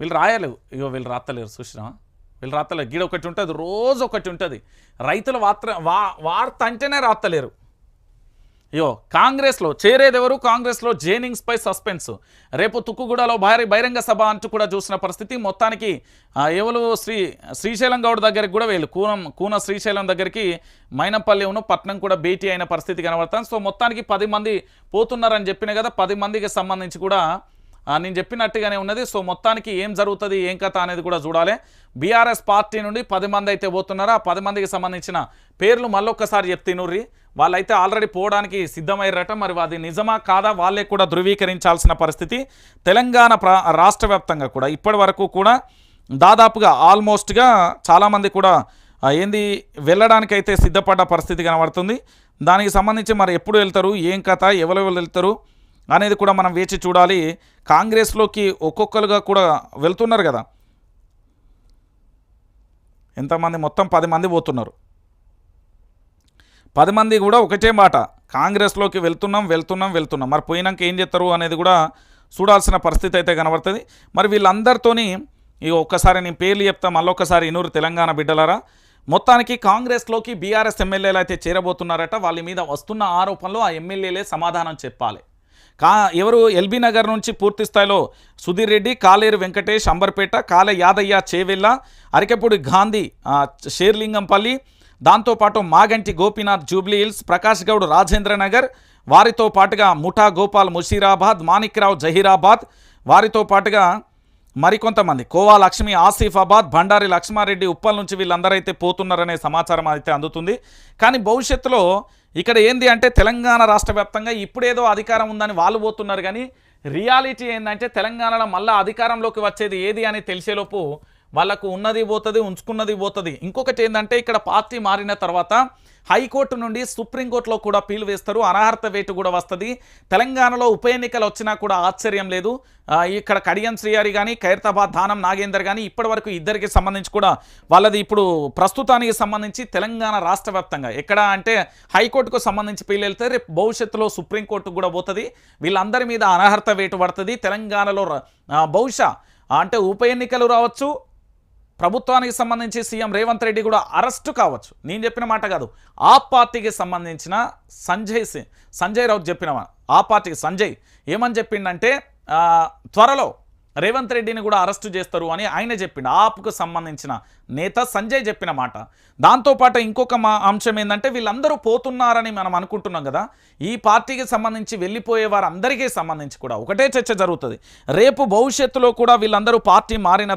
వీళ్ళు రాయలేవు. ఇగో వీళ్ళు రాత్తలేరు చూసినావా? వీళ్ళు రాత్తలేరు. గీడ ఒకటి ఉంటుంది రోజు ఒకటి ఉంటుంది. రైతుల వార్త వా వార్త అంటేనే రాత్తలేరు. అయ్యో కాంగ్రెస్లో చేరేది ఎవరు కాంగ్రెస్లో జేనింగ్స్పై సస్పెన్స్ రేపు తుక్కుగూడలో భారీ బహిరంగ సభ అంటూ కూడా చూసిన పరిస్థితి. మొత్తానికి ఆ, ఎవరు శ్రీ శ్రీశైలం గౌడ్ దగ్గరికి కూడా వీళ్ళు కూనం కూన శ్రీశైలం దగ్గరికి మైనపల్లిను పట్నం కూడా భేటీ అయిన పరిస్థితి కనబడుతుంది. సో మొత్తానికి పది మంది పోతున్నారని చెప్పిన కదా పది మందికి సంబంధించి కూడా నేను చెప్పినట్టుగానే ఉన్నది. సో మొత్తానికి ఏం జరుగుతుంది ఏం కథ అనేది కూడా చూడాలి. బీఆర్ఎస్ పార్టీ నుండి పది మంది అయితే పోతున్నారా? ఆ పది మందికి సంబంధించిన పేర్లు మళ్ళొక్కసారి చెప్తినుర్రి వాళ్ళైతే ఆల్రెడీ పోవడానికి సిద్ధమయ్యారట. మరి అది నిజమా కాదా? వాళ్ళే కూడా ధృవీకరించాల్సిన పరిస్థితి. తెలంగాణ ప్రా రాష్ట్ర వ్యాప్తంగా కూడా ఇప్పటి కూడా దాదాపుగా ఆల్మోస్ట్గా చాలామంది కూడా ఏంది ఏంది వెళ్ళడానికైతే సిద్ధపడ్డ పరిస్థితి కనబడుతుంది. దానికి సంబంధించి మరి ఎప్పుడు వెళ్తారు? ఏం కథ? ఎవరెవరు వెళ్తారు? అనేది కూడా మనం వేచి చూడాలి. కాంగ్రెస్లోకి ఒక్కొక్కరుగా కూడా వెళ్తున్నారు కదా. ఎంతమంది? మొత్తం పది మంది పోతున్నారు. పది మంది కూడా ఒకటే మాట. కాంగ్రెస్లోకి వెళ్తున్నాం వెళ్తున్నాం వెళ్తున్నాం. మరి పోయినాక ఏం చేస్తారు అనేది కూడా చూడాల్సిన పరిస్థితి అయితే కనబడుతుంది. మరి వీళ్ళందరితోని ఇక ఒక్కసారి నేను పేర్లు చెప్తా మళ్ళొక్కసారి ఇనూరు తెలంగాణ బిడ్డలారా. మొత్తానికి కాంగ్రెస్లోకి బీఆర్ఎస్ ఎమ్మెల్యేలు అయితే చేరబోతున్నారట. వాళ్ళ మీద వస్తున్న ఆరోపణలు ఆ ఎమ్మెల్యేలే సమాధానం చెప్పాలి. కా ఎవరు ఎల్బీ నగర్ నుంచి పూర్తి స్థాయిలో సుధీర్ రెడ్డి కాలేరు వెంకటేష్ అంబర్పేట కాలే యాదయ్య చేవెల్ల అరికెపూడి గాంధీ షేర్లింగంపల్లి దాంతోపాటు మాగంటి గోపీనాథ్ జూబ్లీ హిల్స్ ప్రకాష్ గౌడ్ రాజేంద్ర నగర్ వారితో పాటుగా ముఠా గోపాల్ ముషీరాబాద్ మాణిక్రావు జహీరాబాద్ వారితో పాటుగా మరికొంతమంది. కోవా లక్ష్మి ఆసిఫాబాద్ బండారి లక్ష్మారెడ్డి ఉప్పల్ నుంచి వీళ్ళందరైతే పోతున్నారనే సమాచారం అయితే అందుతుంది. కానీ భవిష్యత్తులో ఇక్కడ ఏంది అంటే తెలంగాణ రాష్ట్ర వ్యాప్తంగా ఇప్పుడేదో అధికారం ఉందని వాళ్ళు పోతున్నారు కానీ రియాలిటీ ఏంటంటే తెలంగాణలో మళ్ళీ అధికారంలోకి వచ్చేది ఏది అని తెలిసేలోపు వాళ్ళకు ఉన్నది పోతుంది ఉంచుకున్నది పోతుంది. ఇంకొకటి ఏంటంటే ఇక్కడ పార్టీ మారిన తర్వాత హైకోర్టు నుండి సుప్రీంకోర్టులో కూడా పీలు వేస్తారు. అనర్హత వేటు కూడా వస్తుంది. తెలంగాణలో ఉప ఎన్నికలు వచ్చినా కూడా ఆశ్చర్యం లేదు. ఇక్కడ కడియం శ్రీహరి కానీ ఖైరతాబాద్ దానం నాగేందర్ కానీ ఇప్పటివరకు ఇద్దరికి సంబంధించి కూడా వాళ్ళది ఇప్పుడు ప్రస్తుతానికి సంబంధించి తెలంగాణ రాష్ట్ర ఎక్కడ అంటే హైకోర్టుకు సంబంధించి పీలు వెళ్తే రేపు భవిష్యత్తులో సుప్రీంకోర్టు కూడా పోతుంది. వీళ్ళందరి మీద అనర్హత వేటు పడుతుంది. తెలంగాణలో బహుశా అంటే ఉప ఎన్నికలు రావచ్చు ప్రభుత్వానికి సంబంధించి సీఎం రేవంత్ రెడ్డి కూడా అరెస్టు కావచ్చు. నేను చెప్పిన మాట కాదు. ఆ పార్టీకి సంబంధించిన సంజయ్ సంజయ్ రావు చెప్పిన ఆ పార్టీకి సంజయ్ ఏమని చెప్పిండంటే త్వరలో రేవంత్ రెడ్డిని కూడా అరెస్టు చేస్తారు అని ఆయన చెప్పిండు. ఆప్కు సంబంధించిన నేత సంజయ్ చెప్పిన మాట. దాంతోపాటు ఇంకొక మా అంశం ఏంటంటే వీళ్ళందరూ పోతున్నారని మనం అనుకుంటున్నాం కదా. ఈ పార్టీకి సంబంధించి వెళ్ళిపోయే వారందరికీ సంబంధించి కూడా ఒకటే చర్చ జరుగుతుంది. రేపు భవిష్యత్తులో కూడా వీళ్ళందరూ పార్టీ మారిన